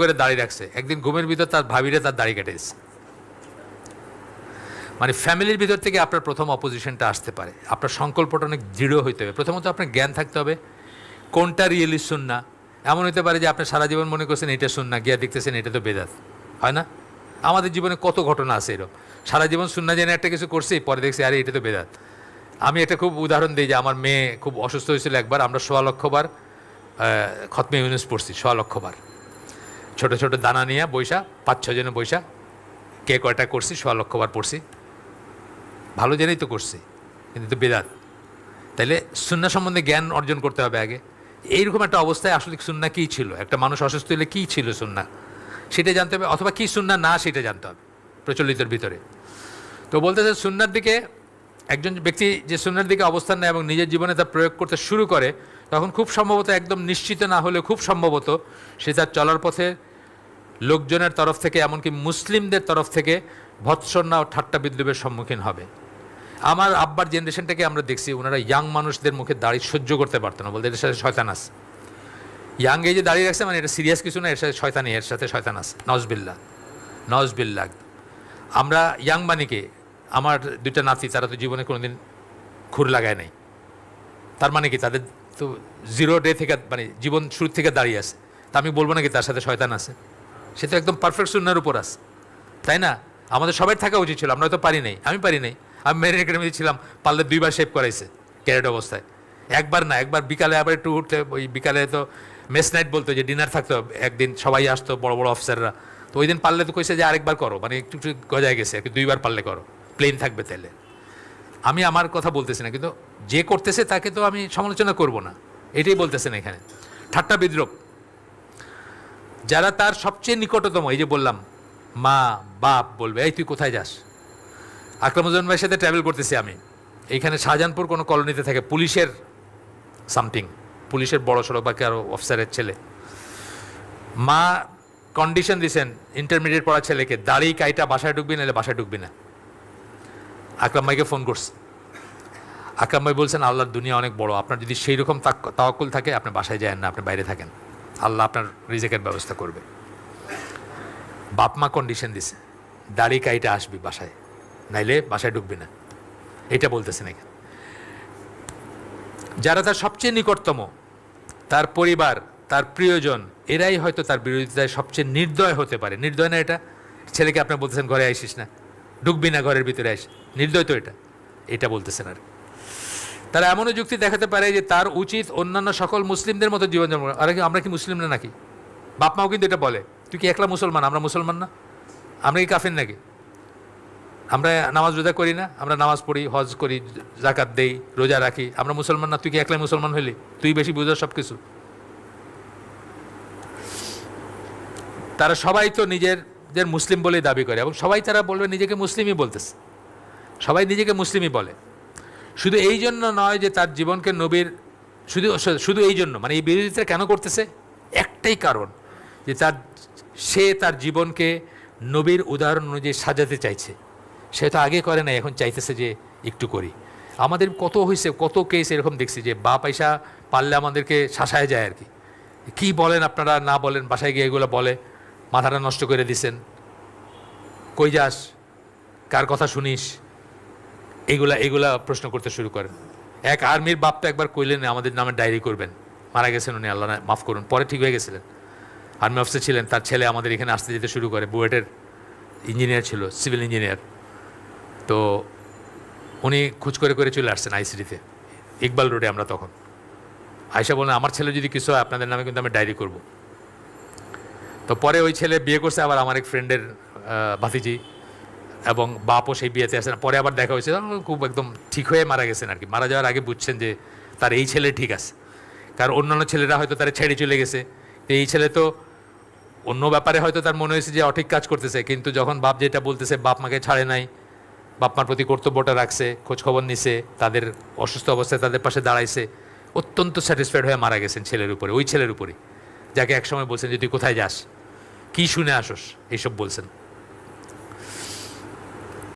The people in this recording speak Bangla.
করে দাঁড়িয়ে রাখছে। একদিন ঘুমের ভিতর তার ভাবিরে তার দাড়ি কেটেছে মানে ফ্যামিলির ভিতর থেকে আপনার প্রথম অপোজিশনটা আসতে পারে। আপনার সংকল্পটা অনেক দৃঢ় হইতে হবে। প্রথমত আপনার জ্ঞান থাকতে হবে, কোনটা রিয়েলি শুননা এমন হতে পারে যে আপনি সারা জীবন মনে করছেন এটা শুননা গিয়া দেখতেছেন এটা তো বেদাত। হয় না? আমাদের জীবনে কত ঘটনা আছে এরকম। সারা জীবন শুননা জেনে একটা কিছু করছি, পরে দেখছি, আরে, এটা তো বেদাত। আমি এটা খুব উদাহরণ দিই যে আমার মেয়ে খুব অসুস্থ হয়েছিল একবার, আমরা সোয়া লক্ষবার খতমে ইউনুস পড়ছি, সোয়া লক্ষবার ছোট ছোট দানা নিয়ে বৈশা পাঁচ ছজনে বৈশা কে কয়টা করছি, সোয়া লক্ষবার পড়ছি। ভালো জেনেই তো করছি, কিন্তু তো বেদাত। তাইলে সুন্না সম্বন্ধে জ্ঞান অর্জন করতে হবে আগে। এইরকম একটা অবস্থায় আসলে সুন্না কী ছিল? একটা মানুষ অসুস্থ হলে কী ছিল সুন্না? সেটা জানতে হবে, অথবা কী সুন্না না সেটা জানতে হবে, প্রচলিতর ভিতরে। তো বলতেছে, সুন্নার দিকে একজন ব্যক্তি যে সুন্নার দিকে অবস্থান নেয় এবং নিজের জীবনে তা প্রয়োগ করতে শুরু করে, তখন খুব সম্ভবত একদম নিশ্চিত না হলে খুব সম্ভবত সে তার চলার পথে লোকজনের তরফ থেকে, এমনকি মুসলিমদের তরফ থেকে ভৎসন্না ও ঠাট্টা বিদ্রুপের সম্মুখীন হবে। আমার আব্বার জেনারেশনটাকে আমরা দেখছি, ওনারা ইয়াং মানুষদের মুখে দাড়ি সহ্য করতে পারতো না, বলতে এর সাথে শয়তান আছে। ইয়াং এজে দাঁড়িয়ে রাখছে মানে এটা সিরিয়াস কিছু না, এর সাথে শয়তানি, এর সাথে শয়তান আছে। নজবিল্লা নজবিল্লা আমরা ইয়াং বাণীকে, আমার দুইটা নাতি, তারা তো জীবনে কোনোদিন খুর লাগায় নাই। তার মানে কি, তাদের তো জিরো ডে থেকে মানে জীবন শুরু থেকে দাঁড়িয়ে আছে। তা আমি বলব নাকি তার সাথে শয়তান আছে? সে তো একদম পারফেক্ট শূন্যের উপর আছে। তাই না? আমাদের সবাই থাকা উচিত ছিল, আমরা হয়তো পারি নাই, আমি পারি নাই। আমি মেরিন একাডেমিতে ছিলাম, পারলে দুইবার শেভ করাইছে ক্যারেট অবস্থায়। একবার না, একবার বিকালে আবার একটু উঠতে ওই বিকালে তো মেস নাইট বলতো যে ডিনার থাকতো, একদিন সবাই আসতো, বড় বড় অফিসাররা তো ওই দিন পারলে তো কইছে যে আরেকবার করো মানে একটু একটু গজায় গেছে, আর দুইবার পারলে করো প্লেন থাকবে তাহলে আমি আমার কথা বলতেছি না, কিন্তু যে করতেছে তাকে তো আমি সমালোচনা করব না, এটাই বলতেছেন এখানে। ঠাট্টা বিদ্রোপ যারা তার সবচেয়ে নিকটতম, এই যে বললাম, মা, বাপ বলবে, এই, তুই কোথায় যাস? আকরামুজ্জামান ভাইয়ের সাথে ট্রাভেল করতেছি আমি। এইখানে শাহজাহানপুর কোনো কলোনিতে থাকে, পুলিশের সামথিং পুলিশের বড় সড়ো বা কারও অফিসারের ছেলে। মা কন্ডিশন দিছেন ইন্টারমিডিয়েট পড়া ছেলেকে দাড়ি কাইটা, বাসায় ঢুকবি, নাহলে বাসায় ঢুকবি না। আকরাম ভাইকে ফোন করছে। আকরাম ভাই বলছেন, আল্লাহর দুনিয়া অনেক বড়, আপনার যদি সেই রকম তাওয়াক্কুল থাকে, আপনি বাসায় যায় না, আপনি বাইরে থাকেন। আল্লাহ আপনার রিজেকের ব্যবস্থা করবে। বাপ মা কন্ডিশন দিছে। দাড়ি কাইটা আসবি বাসায়, নাইলে বাসায় ঢুকবি না। এটা বলতেছেন এখানে। যারা তার সবচেয়ে নিকটতম, তার পরিবার, তার প্রিয়জন, এরাই হয়তো তার বিরোধিতায় সবচেয়ে নির্দয় হতে পারে। নির্দয় না এটা? ছেলেকে আপনি বলতেছেন, ঘরে আইসিস না। ঢুকবি না ঘরের ভিতরে আইস। নির্দয় তো এটা। এটা বলতেছেন আর। তারা এমনও যুক্তি দেখাতে পারে যে তার উচিত অন্যান্য সকল মুসলিমদের মতো জীবনযাপন। আরে কি, আমরা কি মুসলিম না নাকি? বাপ মাও কিন্তু এটা বলে। তুই কি একলা মুসলমান? আমরা মুসলমান না? আমরা কি কাফের নাকি? আমরা নামাজ রোজা করি না? আমরা নামাজ পড়ি, হজ করি জাকাত দেই, রোজা রাখি। আমরা মুসলমান না? তুই কি একলাই মুসলমান হইলি? তুই বেশি বুঝো সব কিছু তারা সবাই তো নিজের মুসলিম বলেই দাবি করে এবং সবাই তারা বলবে, নিজেকে মুসলিমই বলতেছে। সবাই নিজেকে মুসলিমই বলে। শুধু এই জন্য নয় যে তার জীবনকে নবীর, শুধু শুধু এই জন্য মানে এই বিরোধিতা কেন করতেছে? একটাই কারণ যে তার, সে তার জীবনকে নবীর উদাহরণ অনুযায়ী সাজাতে চাইছে। সে তো আগে করে না এখন চাইতেছে যে একটু করি। আমাদের কত হয়েছে কত কেস এরকম দেখছি যে বা পয়সা পারলে আমাদেরকে শাসায় যায় আর কি। কী বলেন আপনারা, না বলেন, বাসায় গিয়ে এগুলো বলে, মাথাটা নষ্ট করে দিছেন। কই যাস? কার কথা শুনিস? এগুলা এগুলা প্রশ্ন করতে শুরু করেন। এক আর্মির বাপ তো একবার কইলেন, আমাদের নামে ডায়েরি করবেন। মারা গেছেন উনি, আল্লাহ মাফ করুন, পরে ঠিক হয়ে গেছিলেন। আর্মি অফিসার ছিলেন, তার ছেলে আমাদের এখানে আসতে যেতে শুরু করে, বুয়েটের ইঞ্জিনিয়ার ছিল, সিভিল ইঞ্জিনিয়ার। তো উনি খোঁজ করে করে চলে আসছেন আইসিডিতে, ইকবাল রোডে আমরা তখন। আয়সা বলেন আমার ছেলে যদি কিছু হয়, আপনাদের নামে কিন্তু আমি ডায়েরি করব। তো পরে ওই ছেলে বিয়ে করছে, আবার আমার এক ফ্রেন্ডের ভাতিজি। এবং বাপও সেই বিয়েতে আসেন পরে আবার দেখা হয়েছে খুব একদম ঠিক হয়ে মারা গেছেন আর কি। মারা যাওয়ার আগে বুঝছেন যে তার এই ছেলে ঠিক আছে। কারণ অন্যান্য ছেলেরা হয়তো তারা ছেড়ে চলে গেছে। এই ছেলে তো অন্য ব্যাপারে হয়তো তার মনে হয়েছে যে অঠিক কাজ করতেছে। কিন্তু যখন বাপ যেটা বলতেছে, বাপ মাকে ছাড়ে নাই, বাপ মার প্রতি কর্তব্যটা রাখছে, খোঁজখবর নিছে, তাদের অসুস্থ অবস্থায় তাদের পাশে দাঁড়াইছে, অত্যন্ত স্যাটিসফাইড হয়ে মারা গেছেন ছেলের উপরে, ওই ছেলের উপরে। যাকে একসময় বলছেন যে, তুই কোথায় যাস? কী শুনে আসোস? এইসব বলছেন।